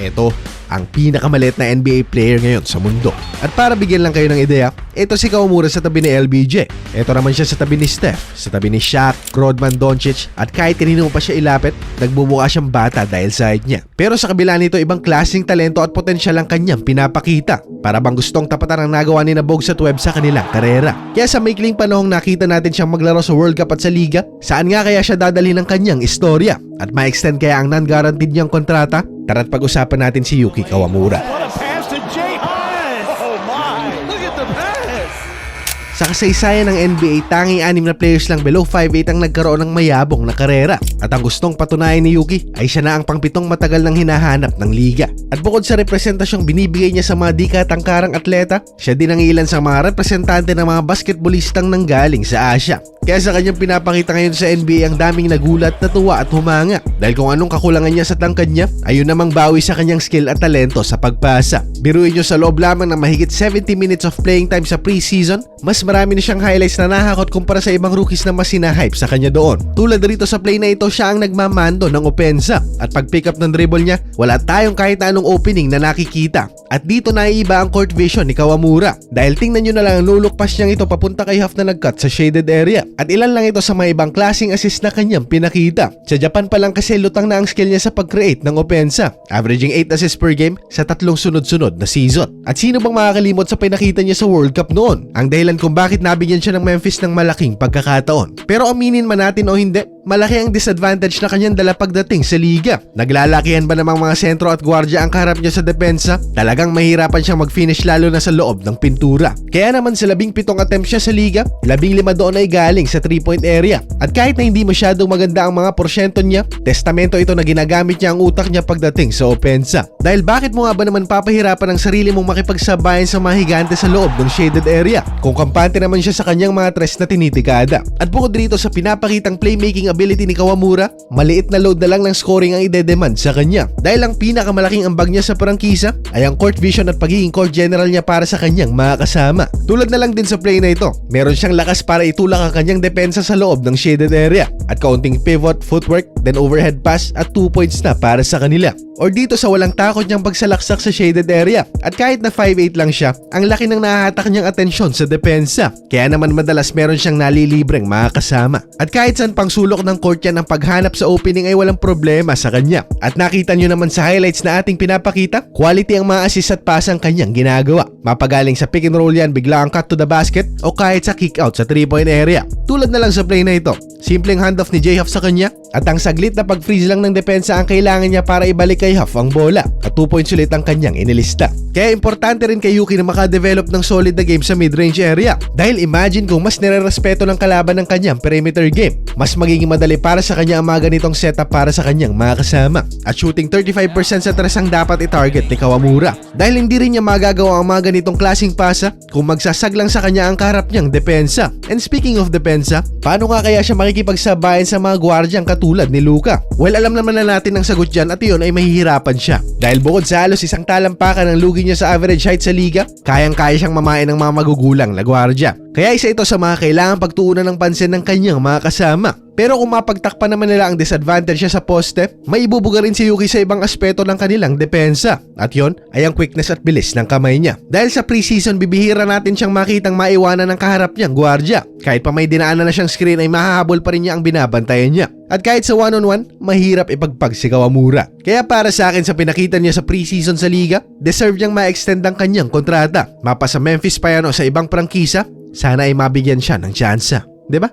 Eto, ang pinakamaliit na NBA player ngayon sa mundo. At para bigyan lang kayo ng ideya, ito si Kawamura sa tabi ni LBJ. Ito naman siya sa tabi ni Steph, sa tabi ni Shaq, Rodman Doncic, at kahit tinino mo pa siya ilapit, nagmumukha siyang bata dahil sa height niya. Pero sa kabila nito, ibang klaseng talento at potensyal ang kanyang pinapakita. Para bang gustong tapatan ang nagawa ni Nabog sa Web sa kanilang karera. Kaya sa maikling panahong nakita natin siyang maglaro sa World Cup at sa Liga, saan nga kaya siya dadalhin ng kanyang istorya? At ma-extend kaya ang non-guaranteed niyang kontrata? Tara't pag-usapan natin si Yuki Kawamura. What a pass to Jay Hines! Oh my! Look at the pass! Sa kasaysayan ng NBA, tanging anim na players lang below 5'8 ang nagkaroon ng mayabong na karera. At ang gustong patunayan ni Yuki ay siya na ang pangpitong matagal nang hinahanap ng liga. At bukod sa representasyong binibigay niya sa mga di katangkarang atleta, siya din ang ilan sa mga representante ng mga basketballistang nanggaling sa Asia. Kaya sa kanyang pinapakita ngayon sa NBA ang daming nagulat, natuwa at humanga. Dahil kung anong kakulangan niya sa tangkad niya, ayun namang bawi sa kanyang skill at talento sa pagpasa. Biruin niyo sa loob lamang ng mahigit 70 minutes of playing time sa preseason, mas marami na siyang highlights na nakakot kumpara sa ibang rookies na mas sinahype sa kanya doon. Tulad rito sa play na ito, siya ang nagmamando ng opensa. At pag pick up ng dribble niya, wala tayong kahit na anong opening na nakikita. At dito naiiba ang court vision ni Kawamura. Dahil tingnan nyo na lang ang lulukpas niyang ito papunta kay half na nag-cut sa shaded area. At ilan lang ito sa mga ibang klaseng assist na kanyang pinakita. Sa Japan pa lang kasi lutang na ang skill niya sa pag-create ng opensa. Averaging 8 assists per game sa tatlong sunod-sunod na season. At sino bang makakalimot sa pinakita niya sa World Cup noon? Ang dahilan kung bakit nabigyan siya ng Memphis ng malaking pagkakataon. Pero aminin man natin o hindi, malaki ang disadvantage na kanyang dala pagdating sa liga. Naglalakihan ba namang mga sentro at gwardya ang kaharap niya sa depensa? Talagang mahirapan siyang mag-finish lalo na sa loob ng pintura. Kaya naman sa labing pitong attempt siya sa liga, labing lima doon ay galing sa 3-point area. At kahit na hindi masyadong maganda ang mga porsyento niya, testamento ito na ginagamit niya ang utak niya pagdating sa opensa. Dahil bakit mo nga ba naman papahirapan ang sarili mong makipagsabayan sa mga higante sa loob ng shaded area? Kung kampante naman siya sa kanyang mga tres na tinitikada. At bukod dito sa pinapakitang playmaking ability ni Kawamura, maliit na load na lang ng scoring ang ide-demand sa kanya. Dahil ang pinakamalaking ambag niya sa prangkisa ay ang court vision at pagiging court general niya para sa kanyang mga kasama. Tulad na lang din sa play na ito, meron siyang lakas para itulak ang kanyang depensa sa loob ng shaded area at kaunting pivot, footwork, then overhead pass at 2 points na para sa kanila. Or dito sa walang takot niyang pagsalaksak sa shaded area. At kahit na 5'8 lang siya, ang laki ng nahahatak niyang atensyon sa depensa. Kaya naman madalas meron siyang nalilibreng mga kasama. At kahit saan pang sulok ng court yan ang paghanap sa opening ay walang problema sa kanya. At nakita niyo naman sa highlights na ating pinapakita, quality ang mga assist at pass ang kanyang ginagawa. Mapagaling sa pick and roll yan, bigla ang cut to the basket o kahit sa kick out sa 3-point area. Tulad na lang sa play na ito, simpleng handoff ni J-Huff sa kanya at ang saglit na pag-freeze lang ng depensa ang kailangan niya para ibalik kay Huff ang bola at 2 points ulit ang kanyang inilista. Kaya importante rin kay Yuki na makadevelop ng solid na game sa mid-range area. Dahil imagine kung mas nire-respeto ng kalaban ng kanyang perimeter game, mas magiging madali para sa kanya ang mga ganitong setup para sa kanyang mga kasama. At shooting 35% sa tres ang dapat i-target ni Kawamura. Dahil hindi rin niya magagawa ang mga ganitong klaseng pasa kung magsasaglang sa kanya ang kaharap niyang depensa. And speaking of depensa, paano nga kaya siya makikipagsabayan sa mga gwardyang katulad ni Luka? Well, alam naman na natin ang sagot dyan at iyon ay mahihirapan siya. Dahil bukod sa halos isang talampakan ng lugi niya sa average height sa liga, kayang-kaya siyang mamain ng mga magugulang na gwardya. Kaya isa ito sa mga kailangan pagtuunan ng pansin ng kanyang mga kasama. Pero kung mapagtakpan naman nila ang disadvantage niya sa poste, may ibubuga rin si Yuki sa ibang aspeto ng kanilang depensa. At yon ay ang quickness at bilis ng kamay niya. Dahil sa preseason, bibihira natin siyang makitang maiwanan ng kaharap niyang gwardya. Kahit pa may dinaanan na siyang screen ay mahahabol pa rin niya ang binabantayan niya. At kahit sa one-on-one, mahirap ipagpag si Kawamura. Kaya para sa akin sa pinakita niya sa preseason sa liga, deserve niyang ma-extend ang kanyang kontrata. Mapa sa Memphis pa yan o sa ibang prangkisa, sana ay mabigyan siya ng tsansa. ba?